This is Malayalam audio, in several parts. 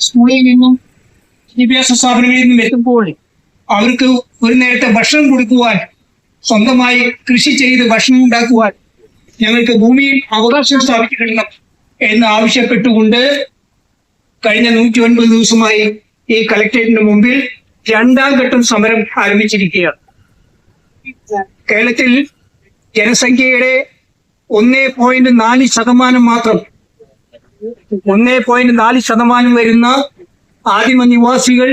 സ്കൂളിൽ നിന്നും വിദ്യാഭ്യാസ സ്ഥാപനങ്ങളിൽ നിന്നും എത്തുമ്പോൾ അവർക്ക് ഒരു നേരത്തെ ഭക്ഷണം കൊടുക്കുവാൻ സ്വന്തമായി കൃഷി ചെയ്ത് ഭക്ഷണം ഉണ്ടാക്കുവാൻ ഞങ്ങൾക്ക് ഭൂമിയിൽ അവകാശം സ്ഥാപിക്കണം എന്ന് ആവശ്യപ്പെട്ടുകൊണ്ട് കഴിഞ്ഞ നൂറ്റി ഒൻപത് ദിവസമായി ഈ കളക്ടറേറ്റിന് മുമ്പിൽ രണ്ടാം ഘട്ടം സമരം ആരംഭിച്ചിരിക്കുകയാണ്. കേരളത്തിൽ ജനസംഖ്യയുടെ ഒന്നേ പോയിന്റ് നാല് ശതമാനം മാത്രം ഒന്നേ പോയിന്റ് നാല് ശതമാനം വരുന്ന ആദിമ നിവാസികൾ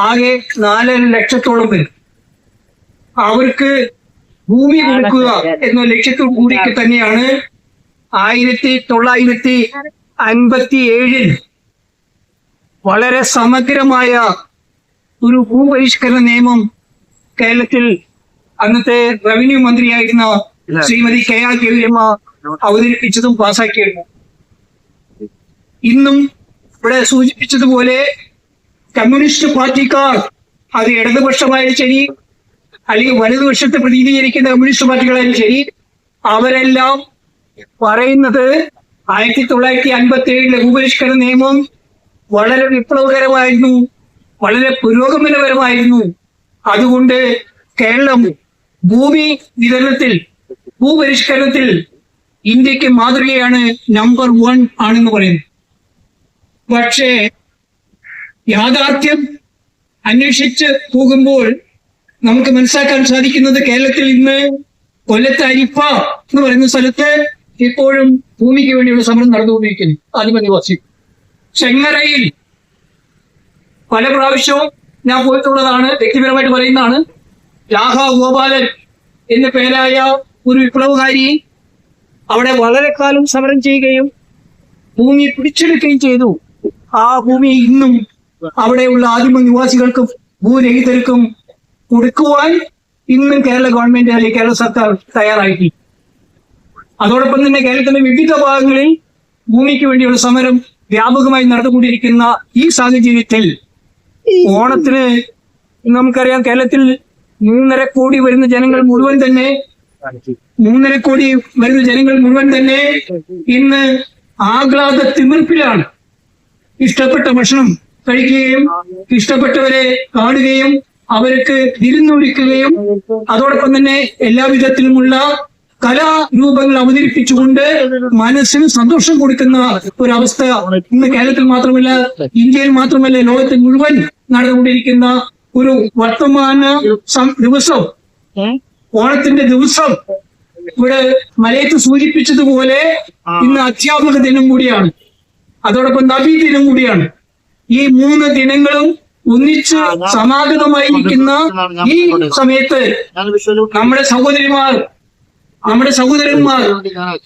ആകെ നാലര ലക്ഷത്തോളം വരും അവർക്ക് ഭൂമി കൊടുക്കുക എന്ന ലക്ഷ്യത്തോടു കൂടിയൊക്കെ തന്നെയാണ് ആയിരത്തി തൊള്ളായിരത്തി അൻപത്തി ഏഴിൽ വളരെ സമഗ്രമായ ഒരു ഭൂപരിഷ്കരണ നിയമം കേരളത്തിൽ അന്നത്തെ റവന്യൂ മന്ത്രിയായിരുന്ന ശ്രീമതി കെ ആർ ഗൗരിയമ്മ അവതരിപ്പിച്ചതും പാസാക്കിയിരുന്നു ഇന്നും ഇവിടെ സൂചിപ്പിച്ചതുപോലെ കമ്മ്യൂണിസ്റ്റ് പാർട്ടിക്കാർ അത് ഇടതുപക്ഷമായാലും ശരി അല്ലെങ്കിൽ വലതുപക്ഷത്തെ പ്രതിനിധീകരിക്കുന്ന കമ്മ്യൂണിസ്റ്റ് പാർട്ടികളായാലും ശരി അവരെല്ലാം പറയുന്നത് ആയിരത്തി തൊള്ളായിരത്തി അൻപത്തി ഏഴിലെ ഭൂപരിഷ്കരണ നിയമം വളരെ വിപ്ലവകരമായിരുന്നു വളരെ പുരോഗമനപരമായിരുന്നു. അതുകൊണ്ട് കേരളം ഭൂമി വിതരണത്തിൽ ഭൂപരിഷ്കരണത്തിൽ ഇന്ത്യയ്ക്ക് മാതൃകയാണ് നമ്പർ വൺ ആണെന്ന് പറയുന്നു. പക്ഷേ യാഥാർത്ഥ്യം അന്വേഷിച്ച് പോകുമ്പോൾ നമുക്ക് മനസ്സിലാക്കാൻ സാധിക്കുന്നത് കേരളത്തിൽ ഇന്ന് കൊല്ലത്തെ അരിപ്പ എന്ന് പറയുന്ന സ്ഥലത്ത് ഇപ്പോഴും ഭൂമിക്ക് വേണ്ടിയുള്ള സമരം നടന്നുകൊണ്ടിരിക്കുന്നു. ആദിമനിവാസി. ചെങ്ങറയിൽ പല പ്രാവശ്യവും ഞാൻ പോയിട്ടുള്ളതാണ് വ്യക്തിപരമായിട്ട് പറയുന്നതാണ്. രാഹ ഗോപാലൻ എന്ന പേരായ ഒരു വിപ്ലവകാരി അവിടെ വളരെ കാലം സമരം ചെയ്യുകയും ഭൂമി പിടിച്ചെടുക്കുകയും ചെയ്തു. ആ ഭൂമി ഇന്നും അവിടെയുള്ള ആദിമ നിവാസികൾക്കും ഭൂരഹിതർക്കും കൊടുക്കുവാൻ ഇന്നും കേരള ഗവൺമെന്റ് അല്ലെങ്കിൽ കേരള സർക്കാർ തയ്യാറായിട്ടില്ല. അതോടൊപ്പം തന്നെ കേരളത്തിന്റെ വിവിധ ഭാഗങ്ങളിൽ ഭൂമിക്ക് വേണ്ടിയുള്ള സമരം വ്യാപകമായി നടന്നുകൊണ്ടിരിക്കുന്ന ഈ സാഹചര്യത്തിൽ ഓണത്തിന് നമുക്കറിയാം കേരളത്തിൽ മൂന്നര കോടി വരുന്ന ജനങ്ങൾ മുഴുവൻ തന്നെ മൂന്നര കോടി വരുന്ന ജനങ്ങൾ മുഴുവൻ തന്നെ ഇന്ന് ആഹ്ലാദ തിമിർപ്പിലാണ് ഇഷ്ടപ്പെട്ട ഭക്ഷണം കഴിക്കുകയും ഇഷ്ടപ്പെട്ടവരെ കാണുകയും അവർക്ക് വിരുന്നൊരുക്കുകയും അതോടൊപ്പം തന്നെ എല്ലാവിധത്തിലുമുള്ള കലാരൂപങ്ങൾ അവതരിപ്പിച്ചുകൊണ്ട് മനസ്സിന് സന്തോഷം കൊടുക്കുന്ന ഒരു അവസ്ഥ ഇന്ന് കേരളത്തിൽ മാത്രമല്ല ഇന്ത്യയിൽ മാത്രമല്ല ലോകത്തിൽ മുഴുവൻ നടന്നുകൊണ്ടിരിക്കുന്ന ഒരു വർത്തമാന ദിവസം ഓണത്തിന്റെ ദിവസം ഇവിടെ മലയത്ത് സൂചിപ്പിച്ചതുപോലെ ഇന്ന് അധ്യാപക ദിനം കൂടിയാണ്. അതോടൊപ്പം നബി ദിനം കൂടിയാണ്. ഈ മൂന്ന് ദിനങ്ങളും ഒന്നിച്ച് സമാഗതമായിരിക്കുന്ന ഈ സമയത്ത് നമ്മുടെ സഹോദരിമാർ നമ്മുടെ സഹോദരന്മാർ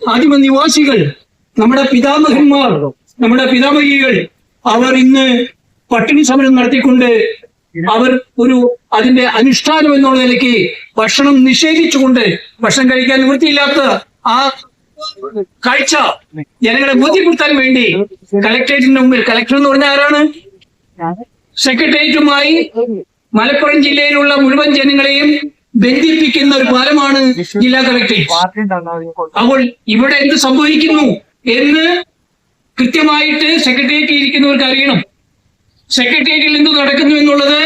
ആദിമ നിവാസികൾ നമ്മുടെ പിതാമഹന്മാർ നമ്മുടെ പിതാമഹികൾ അവർ ഇന്ന് പട്ടിണി സമരം നടത്തിക്കൊണ്ട് അവർ ഒരു അതിന്റെ അനുഷ്ഠാനം എന്നുള്ള നിലയ്ക്ക് ഭക്ഷണം നിഷേധിച്ചുകൊണ്ട് ഭക്ഷണം കഴിക്കാൻ നിവൃത്തിയില്ലാത്ത ആ കാഴ്ച ജനങ്ങളെ ബോധ്യപ്പെടുത്താൻ വേണ്ടി കളക്ടറേറ്റിന്റെ മുമ്പിൽ കളക്ടർ എന്ന് പറഞ്ഞ ആരാണ്? സെക്രട്ടേറിയറ്റുമായി മലപ്പുറം ജില്ലയിലുള്ള മുഴുവൻ ജനങ്ങളെയും ബന്ധിപ്പിക്കുന്ന ഒരു പാലമാണ് ജില്ലാ കളക്ടറേറ്റ് അപ്പോൾ ഇവിടെ എന്ത് സംഭവിക്കുന്നു എന്ന് കൃത്യമായിട്ട് സെക്രട്ടേറിയറ്റിൽ ഇരിക്കുന്നവർക്ക് അറിയണം. സെക്രട്ടേറിയറ്റിൽ എന്ത് നടക്കുന്നു എന്നുള്ളത്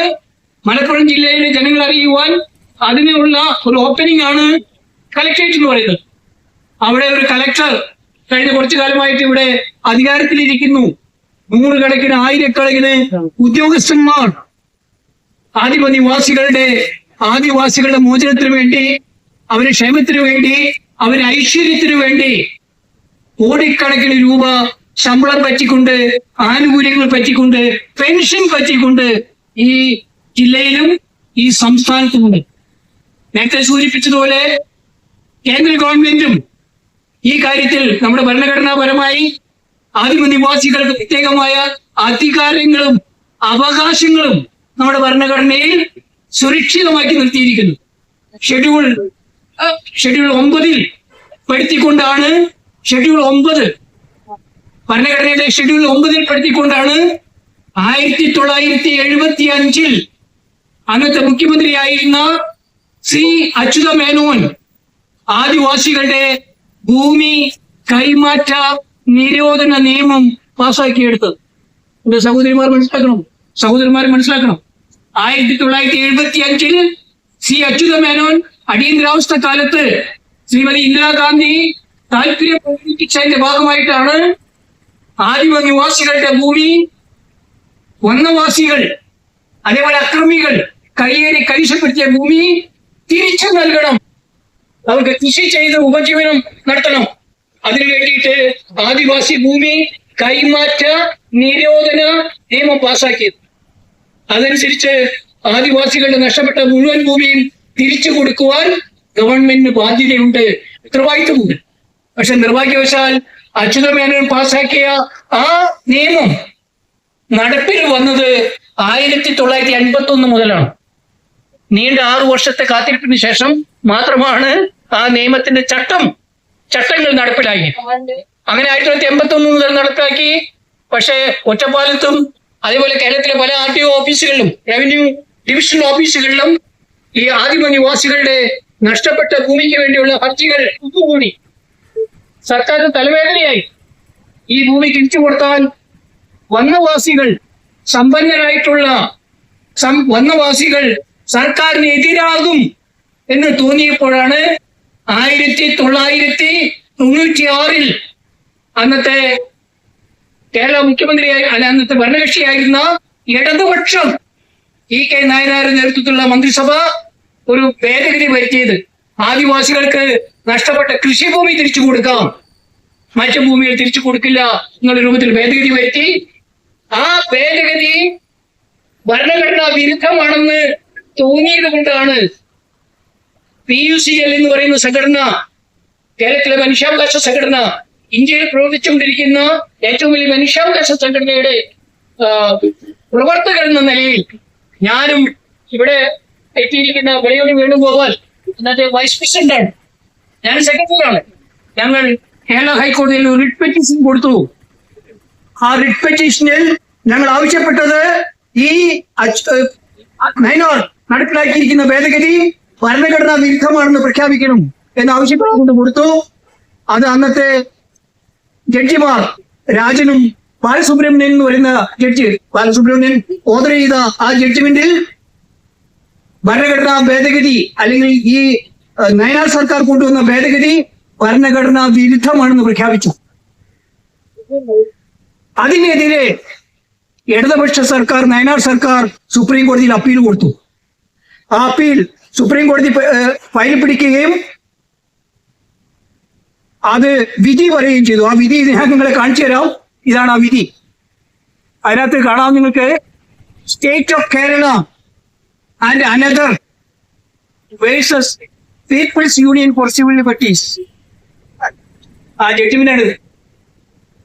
മലപ്പുറം ജില്ലയിലെ ജനങ്ങൾ അറിയുവാൻ അതിനുള്ള ഒരു ഓപ്പണിംഗ് ആണ് കളക്ടറേറ്റ് എന്ന് പറയുന്നത്. അവിടെ ഒരു കളക്ടർ കഴിഞ്ഞ കുറച്ചു കാലമായിട്ട് ഇവിടെ അധികാരത്തിലിരിക്കുന്നു. നൂറുകണക്കിന് ആയിരക്കണക്കിന് ഉദ്യോഗസ്ഥന്മാർ ആദിമ നിവാസികളുടെ ആദിവാസികളുടെ മോചനത്തിന് വേണ്ടി അവരെ ക്ഷേമത്തിനു വേണ്ടി അവരെ ഐശ്വര്യത്തിനു വേണ്ടി കോടിക്കണക്കിന് രൂപ ശമ്പളം പറ്റിക്കൊണ്ട് ആനുകൂല്യങ്ങൾ പറ്റിക്കൊണ്ട് പെൻഷൻ പറ്റിക്കൊണ്ട് ഈ ജില്ലയിലും ഈ സംസ്ഥാനത്തുമുണ്ട്. നേരത്തെ സൂചിപ്പിച്ചതുപോലെ കേന്ദ്ര ഗവൺമെന്റും ഈ കാര്യത്തിൽ നമ്മുടെ ഭരണഘടനാപരമായി ആദിമ നിവാസികൾക്ക് പ്രത്യേകമായ അധികാരങ്ങളും അവകാശങ്ങളും നമ്മുടെ ഭരണഘടനയിൽ സുരക്ഷിതമാക്കി നിർത്തിയിരിക്കുന്നു. ഷെഡ്യൂൾ ഷെഡ്യൂൾ ഒമ്പതിൽ പെടുത്തിക്കൊണ്ടാണ് ഷെഡ്യൂൾ ഒമ്പത്. ഭരണഘടനയിലെ ഷെഡ്യൂൾ ഒമ്പതിൽ പെടുത്തിക്കൊണ്ടാണ് ആയിരത്തി തൊള്ളായിരത്തി എഴുപത്തി അഞ്ചിൽ അന്നത്തെ മുഖ്യമന്ത്രിയായിരുന്ന സി അച്യുത മേനോൻ ആദിവാസികളുടെ ഭൂമി കൈമാറ്റ നിരോധന നിയമം പാസ്സാക്കിയെടുത്തത് എന്റെ സഹോദരിമാർ മനസ്സിലാക്കണം. സഹോദരന്മാരെ മനസ്സിലാക്കണം. ആയിരത്തി തൊള്ളായിരത്തി എഴുപത്തി അഞ്ചിൽ സി അച്യുത മേനോൻ അടിയന്തരാവസ്ഥ കാലത്ത് ശ്രീമതി ഇന്ദിരാഗാന്ധി താല്പര്യം പ്രകടിപ്പിച്ചതിന്റെ ഭാഗമായിട്ടാണ് ആദിമ നിവാസികളുടെ ഭൂമി വന്നവാസികൾ അതേപോലെ അക്രമികൾ കയ്യേറി കൈശപ്പെടുത്തിയ ഭൂമി തിരിച്ചു നൽകണം. അവർക്ക് കൃഷി ചെയ്ത് ഉപജീവനം നടത്തണം. അതിനു വേണ്ടിയിട്ട് ആദിവാസി ഭൂമി കൈമാറ്റ നിരോധന നിയമം പാസാക്കിയത്. അതനുസരിച്ച് ആദിവാസികളുടെ നഷ്ടപ്പെട്ട മുഴുവൻ ഭൂമിയും തിരിച്ചു കൊടുക്കുവാൻ ഗവൺമെന്റിന് ബാധ്യതയുണ്ട്. ഉത്തരവാദിത്വമുണ്ട് പക്ഷെ നിർഭാഗ്യവശാൽ അച്യുതമേനോൻ പാസാക്കിയ ആ നിയമം നടപ്പിൽ വന്നത് ആയിരത്തി തൊള്ളായിരത്തി അൻപത്തി ഒന്ന് മുതലാണ്. നീണ്ട ആറു വർഷത്തെ കാത്തിരിപ്പിന് ശേഷം മാത്രമാണ് ആ നിയമത്തിന്റെ ചട്ടം ചട്ടങ്ങൾ നടപ്പിലാക്കി അങ്ങനെ ആയിരത്തി തൊള്ളായിരത്തി എൺപത്തി ഒന്ന് മുതൽ നടപ്പിലാക്കി. പക്ഷേ ഒറ്റപ്പാലത്തും അതേപോലെ കേരളത്തിലെ പല ആർ ടി ഒ ഓഫീസുകളിലും റവന്യൂ ഡിവിഷൻ ഓഫീസുകളിലും ഈ ആദിമ നിവാസികളുടെ നഷ്ടപ്പെട്ട ഭൂമിക്ക് വേണ്ടിയുള്ള ഹർജികൾ കൂടി സർക്കാർ തലവേദനയായി. ഈ ഭൂമി തിരിച്ചു കൊടുത്താൽ വന്നവാസികൾ സമ്പന്നരായിട്ടുള്ള സം വനവാസികൾ സർക്കാരിന് എതിരാകും എന്ന് തോന്നിയപ്പോഴാണ് ആയിരത്തി തൊള്ളായിരത്തി തൊണ്ണൂറ്റി ആറിൽ അന്നത്തെ കേരള മുഖ്യമന്ത്രിയായി അല്ല അന്നത്തെ ഭരണകക്ഷിയായിരുന്ന ഇടതുപക്ഷം ഇ കെ നായനാരുടെ നേതൃത്വത്തിലുള്ള മന്ത്രിസഭ ഒരു ഭേദഗതി വരുത്തിയത്. ആദിവാസികൾക്ക് നഷ്ടപ്പെട്ട കൃഷിഭൂമി തിരിച്ചു കൊടുക്കാം. മറ്റു ഭൂമികൾ തിരിച്ചു കൊടുക്കില്ല എന്നുള്ള രൂപത്തിൽ ഭേദഗതി വരുത്തി. ആ ഭേദഗതി ഭരണഘടനാ വിരുദ്ധമാണെന്ന് തോന്നിയത് കൊണ്ടാണ് പി യു സി എൽ എന്ന് പറയുന്ന സംഘടന കേരളത്തിലെ മനുഷ്യാവകാശ സംഘടന ഇന്ത്യയിൽ പ്രവർത്തിച്ചുകൊണ്ടിരിക്കുന്ന ഏറ്റവും വലിയ മനുഷ്യാവകാശ സംഘടനയുടെ പ്രവർത്തകർ എന്ന നിലയിൽ ഞാനും ഇവിടെ എത്തിയിരിക്കുന്ന വെളിയോടി വേണുഗോപാൽ ഇന്നത്തെ വൈസ് പ്രസിഡന്റാണ് ഞാൻ സെക്രട്ടറിയാണ് ഞങ്ങൾ കേരള ഹൈക്കോടതിയിൽ ഒരു റിട്ട് പെറ്റീഷൻ കൊടുത്തു. ആ റിട്ട് പെറ്റീഷനിൽ ഞങ്ങൾ ആവശ്യപ്പെട്ടത് ഈ നൈനോർ നടപ്പിലാക്കിയിരിക്കുന്ന ഭേദഗതി ഭരണഘടനാ വിരുദ്ധമാണെന്ന് പ്രഖ്യാപിക്കണം എന്ന് ആവശ്യപ്പെട്ടുകൊണ്ട് കൊടുത്തു. അത് അന്നത്തെ ജഡ്ജിമാർ രാജനും ബാലസുബ്രഹ്മണ്യൻ എന്ന് പറയുന്ന ജഡ്ജി ബാലസുബ്രഹ്മണ്യൻ ഓർഡർ ചെയ്ത ആ ജഡ്ജ്മെന്റിൽ ഭരണഘടനാ ഭേദഗതി അല്ലെങ്കിൽ ഈ നയനാർ സർക്കാർ കൊണ്ടുവന്ന ഭേദഗതി ഭരണഘടനാ വിരുദ്ധമാണെന്ന് പ്രഖ്യാപിച്ചു. അതിനെതിരെ ഇടതുപക്ഷ സർക്കാർ നയനാർ സർക്കാർ സുപ്രീം കോടതിയിൽ അപ്പീൽ കൊടുത്തു. ആ അപ്പീൽ സുപ്രീം കോടതി ഫയൽ പിടിക്കുകയും അത് വിധി പറയുകയും ചെയ്തു. ആ വിധി ഞാൻ നിങ്ങളെ കാണിച്ചു തരാം. ഇതാണ് ആ വിധി. അതിനകത്ത് കാണാം നിങ്ങൾക്ക് State of Kerala and another versus People's Union for Civil Liberties ആ ജഡ്ജിമെന്റാണ്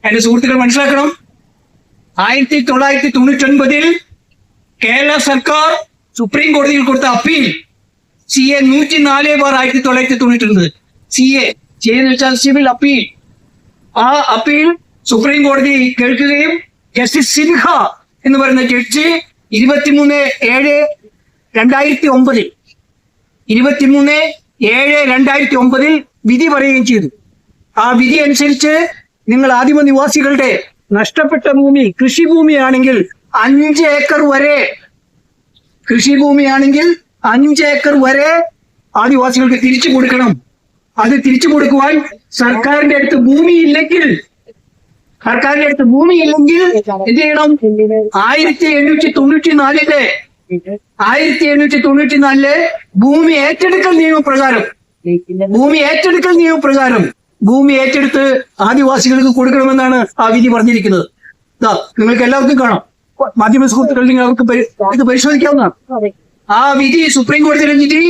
എന്റെ സുഹൃത്തുക്കൾ മനസ്സിലാക്കണം. ആയിരത്തി തൊള്ളായിരത്തി തൊണ്ണൂറ്റൊൻപതിൽ കേരള സർക്കാർ സുപ്രീം കോടതിയിൽ കൊടുത്ത അപ്പീൽ സി എ നൂറ്റി നാല് ബാർ ആയിരത്തി തൊള്ളായിരത്തി തൊണ്ണൂറ്റി ഒൻപത് സി എ സി എന്ന് വെച്ചാൽ സിവിൽ അപ്പീൽ. ആ അപ്പീൽ സുപ്രീം കോടതി കേൾക്കുകയും ജസ്റ്റിസ് സിൻഹ എന്ന് പറയുന്ന ജഡ്ജി ഇരുപത്തിമൂന്ന് ഏഴ് രണ്ടായിരത്തി ഒമ്പതിൽ ഇരുപത്തിമൂന്ന് ഏഴ് രണ്ടായിരത്തി ഒമ്പതിൽ വിധി പറയുകയും ചെയ്തു. ആ വിധി അനുസരിച്ച് നിങ്ങൾ ആദിമ നിവാസികളുടെ നഷ്ടപ്പെട്ട ഭൂമി കൃഷിഭൂമിയാണെങ്കിൽ അഞ്ച് ഏക്കർ വരെ കൃഷിഭൂമിയാണെങ്കിൽ അഞ്ച് ഏക്കർ വരെ ആദിവാസികൾക്ക് തിരിച്ചു കൊടുക്കണം. അത് തിരിച്ചു കൊടുക്കുവാൻ സർക്കാരിന്റെ അടുത്ത് ഭൂമി ഇല്ലെങ്കിൽ സർക്കാരിന്റെ അടുത്ത് ഭൂമി ഇല്ലെങ്കിൽ എന്ത് ചെയ്യണം? ആയിരത്തി എണ്ണൂറ്റി തൊണ്ണൂറ്റി നാലിലെ ആയിരത്തി എണ്ണൂറ്റി തൊണ്ണൂറ്റി നാലിലെ ഭൂമി ഏറ്റെടുക്കൽ നിയമപ്രകാരം ഭൂമി ഏറ്റെടുക്കൽ നിയമപ്രകാരം ഭൂമി ഏറ്റെടുത്ത് ആദിവാസികൾക്ക് കൊടുക്കണമെന്നാണ് ആ വിധി പറഞ്ഞിരിക്കുന്നത്. നിങ്ങൾക്ക് എല്ലാവർക്കും കാണാം. മാധ്യമ സുഹൃത്തുക്കൾ നിങ്ങൾ അവർക്ക് ഇത് പരിശോധിക്കാവുന്നതാണ്. ആ വിധി സുപ്രീം കോടതിയുടെ വിധി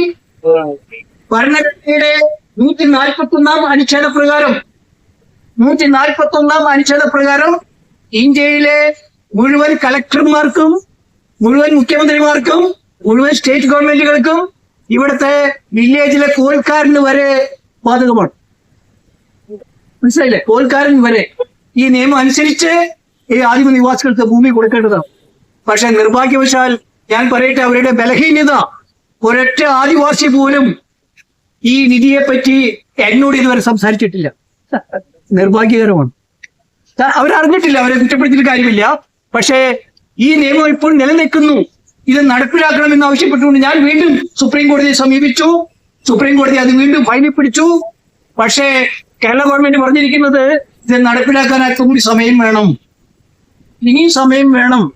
ഭരണഘടനയുടെ നൂറ്റി നാൽപ്പത്തി ഒന്നാം അനുച്ഛേദ പ്രകാരം നൂറ്റി നാൽപ്പത്തി ഒന്നാം അനുച്ഛേദ പ്രകാരം ഇന്ത്യയിലെ മുഴുവൻ കളക്ടർമാർക്കും മുഴുവൻ മുഖ്യമന്ത്രിമാർക്കും മുഴുവൻ സ്റ്റേറ്റ് ഗവൺമെന്റുകൾക്കും ഇവിടുത്തെ വില്ലേജിലെ കോൽക്കാരന് വരെ ബാധകമാണ്. മനസ്സിലായില്ലേ? കോൽക്കാരൻ വരെ. ഈ നിയമം അനുസരിച്ച് ഈ ആദിമ നിവാസികൾക്ക് ഭൂമി കൊടുക്കേണ്ടതാണ്. പക്ഷെ നിർഭാഗ്യവശാൽ ഞാൻ പറയട്ടെ അവരുടെ ബലഹീനത. ഒരൊറ്റ ആദിവാസി പോലും ഈ നിധിയെ പറ്റി എന്നോട് ഇതുവരെ സംസാരിച്ചിട്ടില്ല. നിർഭാഗ്യകരമാണ്. അവരറിഞ്ഞിട്ടില്ല അവരെ കുറ്റപ്പെടുത്തിയിട്ട് കാര്യമില്ല. പക്ഷേ ഈ നിയമം ഇപ്പോൾ നിലനിൽക്കുന്നു. ഇത് നടപ്പിലാക്കണമെന്ന് ആവശ്യപ്പെട്ടുകൊണ്ട് ഞാൻ വീണ്ടും സുപ്രീം കോടതിയെ സമീപിച്ചു. സുപ്രീം കോടതി അത് വീണ്ടും ഫൈലിൽ പിടിച്ചു. പക്ഷേ കേരള ഗവൺമെന്റ് പറഞ്ഞിരിക്കുന്നത് ഇത് നടപ്പിലാക്കാൻ കൂടി സമയം വേണം. ഇനിയും സമയം വേണം.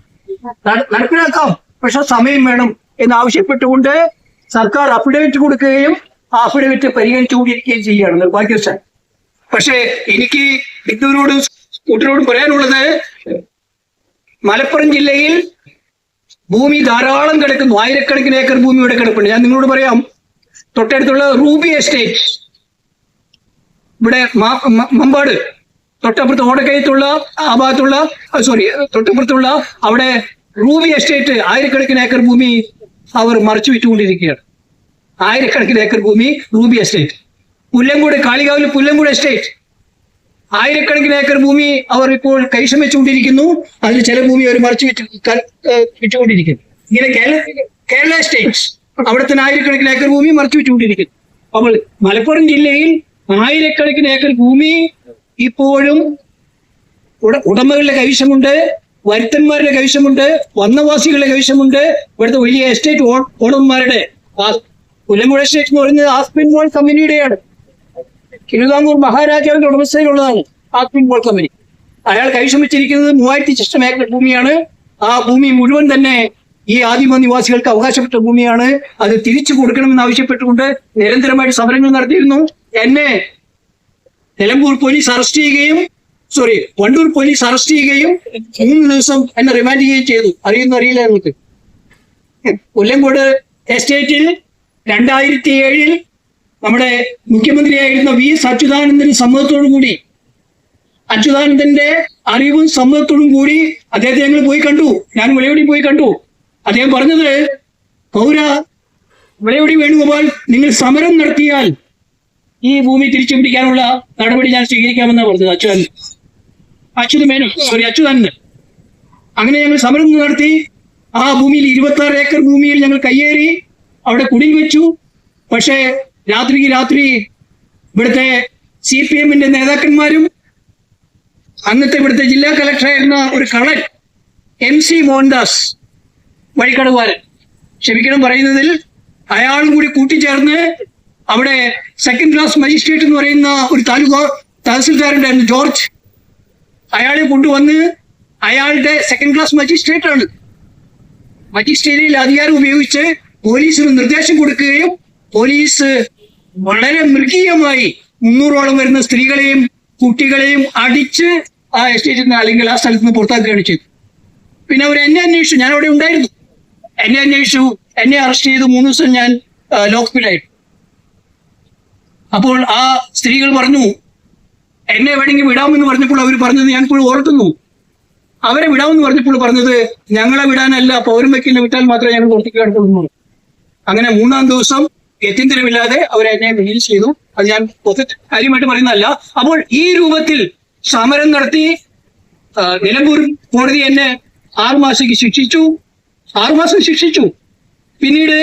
നട- നടപ്പിലാക്കാം. പക്ഷെ സമയം വേണം എന്ന് ആവശ്യപ്പെട്ടുകൊണ്ട് സർക്കാർ അഫിഡവിറ്റ് കൊടുക്കുകയും അഫിഡവിറ്റ് പരിഗണിച്ചുകൊണ്ടിരിക്കുകയും ചെയ്യുകയാണ് നിർഭാഗ്യവശാൽ. പക്ഷേ എനിക്ക് ബിന്ദുവിനോടും കൂട്ടരോടും പറയാനുള്ളത് മലപ്പുറം ജില്ലയിൽ ഭൂമി ധാരാളം കിടക്കുന്നു. ആയിരക്കണക്കിന് ഏക്കർ ഭൂമി ഇവിടെ കിടപ്പുണ്ട്. ഞാൻ നിങ്ങളോട് പറയാം. തൊട്ടടുത്തുള്ള റൂബി എസ്റ്റേറ്റ്. ഇവിടെ മമ്പാട്. തൊട്ടപ്പുറത്ത് ഓടക്കയത്തുള്ള ആ ഭാഗത്തുള്ള സോറി തൊട്ടപ്പുറത്തുള്ള അവിടെ റൂബി എസ്റ്റേറ്റ് ആയിരക്കണക്കിന് ഏക്കർ ഭൂമി അവർ മറച്ചു വിറ്റുകൊണ്ടിരിക്കുകയാണ്. ആയിരക്കണക്കിന് ഏക്കർ ഭൂമി റൂബി എസ്റ്റേറ്റ്. പുല്ലങ്കൂട് കാളികാവിൽ പുല്ലങ്കൂട് എസ്റ്റേറ്റ്. ആയിരക്കണക്കിന് ഏക്കർ ഭൂമി അവർ ഇപ്പോൾ കൈവശം വെച്ചുകൊണ്ടിരിക്കുന്നു അതിൽ ചില ഭൂമി അവർ മറിച്ച് ഏഹ് വിറ്റുകൊണ്ടിരിക്കുന്നു. ഇങ്ങനെ കേരള കേരള സ്റ്റേറ്റ്സ് ആയിരക്കണക്കിന് ഏക്കർ ഭൂമി മറിച്ചു വിറ്റുകൊണ്ടിരിക്കുന്നു. അപ്പോൾ മലപ്പുറം ജില്ലയിൽ ആയിരക്കണക്കിന് ഏക്കർ ഭൂമി ഇപ്പോഴും ഉട- ഉടമകളുടെ കൈവശമുണ്ട് വരുത്തന്മാരുടെ കൈവശമുണ്ട് വന്നവാസികളുടെ കൈവശമുണ്ട്. ഇവിടുത്തെ വലിയ എസ്റ്റേറ്റ് ഓണർമാരുടെ പുലമ്പുഴ എസ്റ്റേറ്റ് എന്ന് പറയുന്നത് ആസ്പിൻ മോൾ കമ്പനിയുടെയാണ്. തിരുവിതാംകൂർ മഹാരാജാവിന്റെ ഉടമസ്ഥയിലുള്ളതാണ് ആസ്പിൻ മോൾ കമ്പനി. അയാൾ കൈവശം വെച്ചിരിക്കുന്നത് മൂവായിരത്തി ശിഷ്ടം ഏക്കർ ഭൂമിയാണ്. ആ ഭൂമി മുഴുവൻ തന്നെ ഈ ആദിമ നിവാസികൾക്ക് അവകാശപ്പെട്ട ഭൂമിയാണ്. അത് തിരിച്ചു കൊടുക്കണമെന്ന് ആവശ്യപ്പെട്ടുകൊണ്ട് നിരന്തരമായിട്ട് സമരങ്ങൾ നടത്തിയിരുന്നു. എന്നെ നിലമ്പൂർ പോലീസ് അറസ്റ്റ് ചെയ്യുകയും സോറി വണ്ടൂർ പോലീസ് അറസ്റ്റ് ചെയ്യുകയും മൂന്ന് ദിവസം എന്നെ റിമാൻഡ് ചെയ്യുകയും ചെയ്തു. അറിയുന്നു അറിയില്ല നിങ്ങൾക്ക്? കൊല്ലംകോട് എസ്റ്റേറ്റിൽ രണ്ടായിരത്തി ഏഴിൽ നമ്മുടെ മുഖ്യമന്ത്രിയായിരുന്ന വി എസ് അച്യുതാനന്ദന് സമ്മതത്തോടു കൂടി അച്യുതാനന്ദന്റെ അറിവും സമ്മതത്തോടും കൂടി അദ്ദേഹത്തെ ഞങ്ങൾ പോയി കണ്ടു. ഞാൻ വിളയോടി പോയി കണ്ടു. അദ്ദേഹം പറഞ്ഞത് പൗര വിളയോടി വേണുഗോപാൽ നിങ്ങൾ സമരം നടത്തിയാൽ ഈ ഭൂമി തിരിച്ചു പിടിക്കാനുള്ള നടപടി ഞാൻ സ്വീകരിക്കാമെന്നാണ് പറഞ്ഞത് അച്ഛൻ അച്യുത മേനു സോറി അച്യുതാനന്ദൻ. അങ്ങനെ ഞങ്ങൾ സമരം നടത്തി ആ ഭൂമിയിൽ ഇരുപത്തി ആറ് ഏക്കർ ഭൂമിയിൽ ഞങ്ങൾ കയ്യേറി അവിടെ കുടിൽ വെച്ചു. പക്ഷേ രാത്രിക്ക് രാത്രി ഇവിടുത്തെ സി പി എമ്മിന്റെ നേതാക്കന്മാരും അന്നത്തെ ഇവിടുത്തെ ജില്ലാ കളക്ടറായിരുന്ന ഒരു കളൻ എം സി മോഹൻദാസ് വഴിക്കടവാരൻ ക്ഷമിക്കണം പറയുന്നതിൽ അയാളും കൂടി കൂട്ടിച്ചേർന്ന് അവിടെ സെക്കൻഡ് ക്ലാസ് മജിസ്ട്രേറ്റ് എന്ന് പറയുന്ന ഒരു താലൂക്ക് തഹസിൽദാരുണ്ടായിരുന്നു ജോർജ് അയാളെ കൊണ്ടുവന്ന് അയാളുടെ സെക്കൻഡ് ക്ലാസ് മജിസ്ട്രേറ്റ് ആണ്. മജിസ്ട്രേറ്റിൽ അധികാരം ഉപയോഗിച്ച് പോലീസിന് നിർദ്ദേശം കൊടുക്കുകയും പോലീസ് വളരെ മൃഗീയമായി മുന്നൂറോളം വരുന്ന സ്ത്രീകളെയും കുട്ടികളെയും അടിച്ച് ആ എസ്റ്റേറ്റിൽ നിന്ന് അല്ലെങ്കിൽ ആ സ്ഥലത്ത് നിന്ന് പുറത്താക്കുകയാണ് ചെയ്തു പിന്നെ അവർ എന്നെ അന്വേഷിച്ചു. ഞാൻ അവിടെ ഉണ്ടായിരുന്നു. എന്നെ അന്വേഷിച്ചു. എന്നെ അറസ്റ്റ് ചെയ്ത് മൂന്ന് ദിവസം ഞാൻ ലോക്കപ്പിലായിരുന്നു അപ്പോൾ ആ സ്ത്രീകൾ പറഞ്ഞു എന്നെ വേണമെങ്കിൽ വിടാമെന്ന് പറഞ്ഞപ്പോൾ അവർ പറഞ്ഞത് ഞാൻ ഇപ്പോൾ ഓർക്കുന്നു. അവരെ വിടാമെന്ന് പറഞ്ഞപ്പോൾ പറഞ്ഞത് ഞങ്ങളെ വിടാനല്ല പൗരം വക്കീലിനെ വിട്ടാൽ മാത്രമേ ഞങ്ങൾ പുറത്തേക്ക് അങ്ങനെ മൂന്നാം ദിവസം ഗത്യന്തരമില്ലാതെ അവരെ എന്നെ റിലീസ് ചെയ്തു. അത് ഞാൻ കാര്യമായിട്ട് പറയുന്നതല്ല. അപ്പോൾ ഈ രൂപത്തിൽ സമരം നടത്തി നിലമ്പൂർ കോടതി എന്നെ ആറുമാസത്തേക്ക് ശിക്ഷിച്ചു. ആറുമാസം ശിക്ഷിച്ചു. പിന്നീട്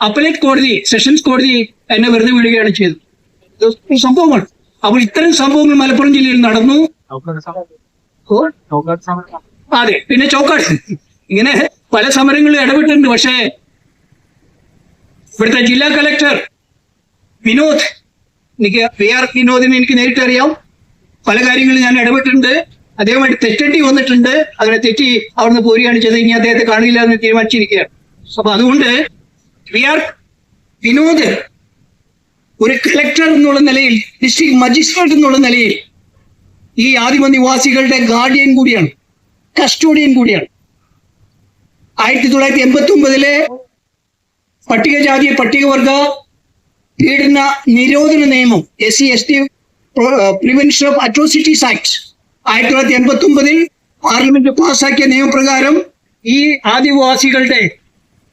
അപ്പലേറ്റ് കോടതി സെഷൻസ് കോടതി എന്നെ വെറുതെ വിടുകയാണ് ചെയ്തത്. ഇത് സംഭവങ്ങൾ. അപ്പോൾ ഇത്തരം സംഭവങ്ങൾ മലപ്പുറം ജില്ലയിൽ നടന്നു. അതെ പിന്നെ ചോക്കാട്. ഇങ്ങനെ പല സമരങ്ങളിലും ഇടപെട്ടിട്ടുണ്ട്. പക്ഷേ ഇവിടുത്തെ ജില്ലാ കളക്ടർ വിനോദ് എനിക്ക് വി ആർ വിനോദിനെ എനിക്ക് നേരിട്ട് അറിയാം. പല കാര്യങ്ങളും ഞാൻ ഇടപെട്ടിട്ടുണ്ട്. അദ്ദേഹമായിട്ട് തെറ്റേണ്ടി വന്നിട്ടുണ്ട്. അങ്ങനെ തെറ്റി അവിടുന്ന് പോരുകയാണ് ചെയ്തത്. ഇനി അദ്ദേഹത്തെ കാണില്ല എന്ന് തീരുമാനിച്ചിരിക്കുകയാണ്. അപ്പൊ അതുകൊണ്ട് വി ആർ വിനോദ് ഒരു കളക്ടർ എന്നുള്ള നിലയിൽ ഡിസ്ട്രിക്ട് മജിസ്ട്രേറ്റ് എന്നുള്ള നിലയിൽ ഈ ആദിമ നിവാസികളുടെ ഗാർഡിയൻ കൂടിയാണ് കസ്റ്റോഡിയൻ കൂടിയാണ്. ആയിരത്തി തൊള്ളായിരത്തി എൺപത്തി ഒമ്പതിലെ പട്ടികജാതി പട്ടികവർഗ പീഡന നിരോധന നിയമം S C S T Prevention of Atrocities Act ആയിരത്തി തൊള്ളായിരത്തി എൺപത്തി ഒമ്പതിൽ പാർലമെന്റ് പാസ്സാക്കിയ നിയമപ്രകാരം ഈ ആദിവാസികളുടെ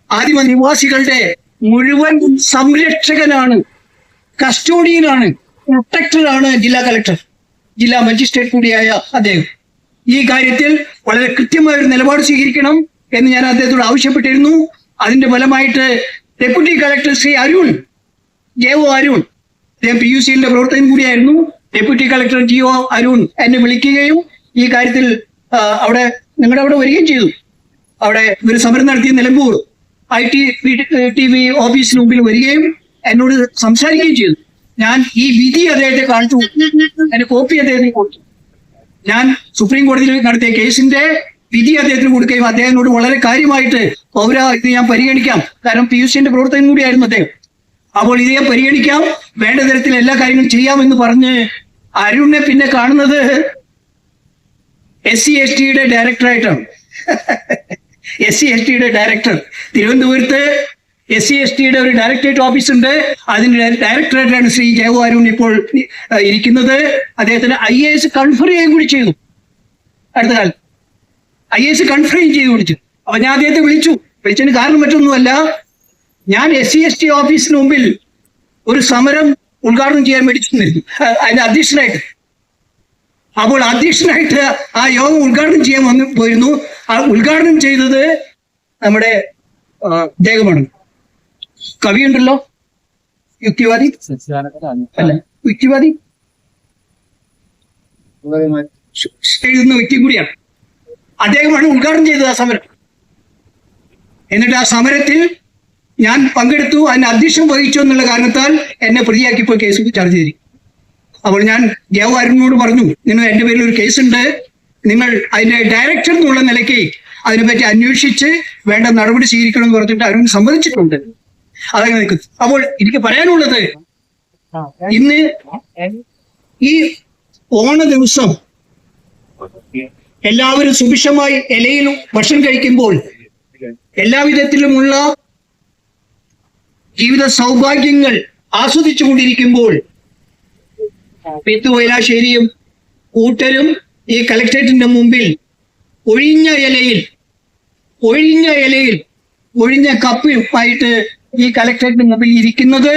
ആദിമ നിവാസികളുടെ മുഴുവൻ സംരക്ഷകനാണ് കസ്റ്റോഡിയനാണ് പ്രൊട്ടക്ടറാണ് ജില്ലാ കലക്ടർ ജില്ലാ മജിസ്ട്രേറ്റ് കൂടിയായ അദ്ദേഹം. ഈ കാര്യത്തിൽ വളരെ കൃത്യമായ ഒരു നിലപാട് സ്വീകരിക്കണം എന്ന് ഞാൻ അദ്ദേഹത്തോട് ആവശ്യപ്പെട്ടിരുന്നു. അതിന്റെ ഫലമായിട്ട് deputy collector Shri Arun J O. Arun അദ്ദേഹം പി യു സിയിലെ പ്രവർത്തകൻ കൂടിയായിരുന്നു. Deputy collector G O Arun എന്നെ വിളിക്കുകയും ഈ കാര്യത്തിൽ അവിടെ നിങ്ങളുടെ അവിടെ വരികയും ചെയ്തു. അവിടെ ഒരു സമരം നടത്തിയ Nilambur I T D P ഓഫീസിന് മുമ്പിൽ വരികയും എന്നോട് സംസാരിക്കുകയും ചെയ്തു. ഞാൻ ഈ വിധി അദ്ദേഹത്തെ കാണിച്ചു. അതിന്റെ കോപ്പി അദ്ദേഹത്തിന് കൊടുത്തു. ഞാൻ സുപ്രീം കോടതിയിൽ നടത്തിയ കേസിന്റെ വിധി അദ്ദേഹത്തിന് കൊടുക്കുകയും അദ്ദേഹത്തിനോട് വളരെ കാര്യമായിട്ട് പൗര ഇത് ഞാൻ പരിഗണിക്കാം. കാരണം പി യു സിന്റെ പ്രവർത്തകൻ കൂടിയായിരുന്നു അദ്ദേഹം. അപ്പോൾ ഇത് ഞാൻ പരിഗണിക്കാം. വേണ്ട തരത്തിൽ എല്ലാ കാര്യങ്ങളും ചെയ്യാമെന്ന് പറഞ്ഞ് അരുണിനെ പിന്നെ കാണുന്നത് എസ് സി എസ് ടിയുടെ ഡയറക്ടറായിട്ടാണ് എസ് സി എസ് ടിയുടെ ഡയറക്ടർ തിരുവനന്തപുരത്ത് എസ് സി എസ് ടിയുടെ ഒരു ഡയറക്ടറേറ്റ് ഓഫീസ് ഉണ്ട്. അതിന്റെ ഡയറക്ടറേറ്റാണ് ശ്രീ ജയവ ഇപ്പോൾ ഇരിക്കുന്നത്. അദ്ദേഹത്തിന് ഐ എ എസ് കൺഫർ ചെയ്യുകയും കൂടി ചെയ്തു. അടുത്ത കാലം ഐ എസ് കൺഫർ ചെയ്ത് വിളിച്ചു അപ്പൊ ഞാൻ അദ്ദേഹത്തെ വിളിച്ചു. വിളിച്ചതിന് കാരണം മറ്റൊന്നുമല്ല. ഞാൻ എസ് സി എസ് ടി ഓഫീസിന് മുമ്പിൽ ഒരു സമരം ഉദ്ഘാടനം ചെയ്യാൻ വേണ്ടി ചെന്നിരുന്നു അതിന്റെ അധ്യക്ഷനായിട്ട്. അപ്പോൾ അധ്യക്ഷനായിട്ട് ആ യോഗം ഉദ്ഘാടനം ചെയ്യാൻ വന്നു പോയിരുന്നു. ആ ഉദ്ഘാടനം ചെയ്തത് നമ്മുടെ ഇദ്ദേഹമാണ് കവിയുണ്ടല്ലോ? യുക്തിവാദി? അല്ല യുക്തിവാദി? എഴുതുന്ന വ്യക്തി കൂടിയാണ്. അദ്ദേഹമാണ് ഉദ്ഘാടനം ചെയ്തത് ആ സമരം. എന്നിട്ട് ആ സമരത്തിൽ ഞാൻ പങ്കെടുത്തു അതിന് അധ്യക്ഷം വഹിച്ചു എന്നുള്ള കാരണത്താൽ എന്നെ പ്രതിയാക്കിപ്പോൾ കേസ് ചാർജ് ചെയ്തിരിക്കും അപ്പോൾ ഞാൻ ദേവാരനോട് പറഞ്ഞു നിങ്ങൾ എന്റെ പേരിൽ ഒരു കേസുണ്ട് നിങ്ങൾ അതിന്റെ ഡയറക്ടർ എന്നുള്ള നിലയ്ക്ക് അതിനെപ്പറ്റി അന്വേഷിച്ച് വേണ്ട നടപടി സ്വീകരിക്കണം എന്ന് പറഞ്ഞിട്ട് അരുൺ സമ്മതിച്ചിട്ടുണ്ട്. അതങ്ങനെ നിൽക്കുന്നു അപ്പോൾ എനിക്ക് പറയാനുള്ളത് ഇന്ന് ഈ ഓണ ദിവസം എല്ലാവരും സുഭിക്ഷമായി ഇലയിൽ ഭക്ഷണം കഴിക്കുമ്പോൾ എല്ലാവിധത്തിലുമുള്ള ജീവിത സൗഭാഗ്യങ്ങൾ ആസ്വദിച്ചുകൊണ്ടിരിക്കുമ്പോൾ പെത്തു വൈലാശ്ശേരിയും കൂട്ടരും ഈ കളക്ട്രേറ്റിന്റെ മുമ്പിൽ ഒഴിഞ്ഞ ഇലയിൽ ഒഴിഞ്ഞ ഇലയിൽ ഒഴിഞ്ഞ കപ്പുമായിട്ട് ഈ കലക്ടറേറ്റിന് മുമ്പിൽ ഇരിക്കുന്നത്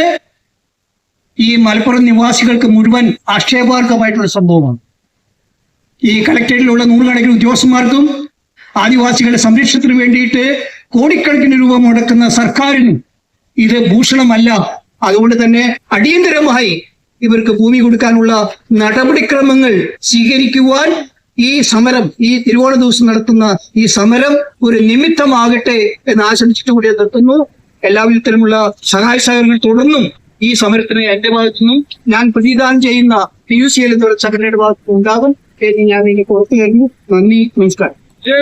ഈ മലപ്പുറം നിവാസികൾക്ക് മുഴുവൻ ആക്ഷേപാർഹമായിട്ടുള്ള സംഭവമാണ്. ഈ കലക്ടറേറ്റിലുള്ള നൂറുകണക്കിന് ഉദ്യോഗസ്ഥന്മാർക്കും ആദിവാസികളുടെ സംരക്ഷണത്തിന് വേണ്ടിയിട്ട് കോടിക്കണക്കിന് രൂപ മുടക്കുന്ന സർക്കാരിനും ഇത് ഭൂഷണമല്ല. അതുകൊണ്ട് തന്നെ അടിയന്തരമായി ഇവർക്ക് ഭൂമി കൊടുക്കാനുള്ള നടപടിക്രമങ്ങൾ സ്വീകരിക്കുവാൻ ഈ സമരം ഈ തിരുവോണ ദിവസം നടത്തുന്ന ഈ സമരം ഒരു നിമിത്തമാകട്ടെ എന്ന് ആശംസിച്ചുകൂടി നിർത്തുന്നു. എല്ലാവിധത്തിലുമുള്ള സഹായ സഹകരണങ്ങൾ തുടർന്നും ഈ സമരത്തിന് എന്റെ ഭാഗത്തു നിന്നും ഞാൻ പ്രതിദാനം ചെയ്യുന്ന പി യു സി എൽ എന്നുള്ള ഭാഗത്തു നിന്നും ഉണ്ടാകും ഞാൻ ഇതിന് പുറത്തു കഴിഞ്ഞു നന്ദി നമസ്കാരം.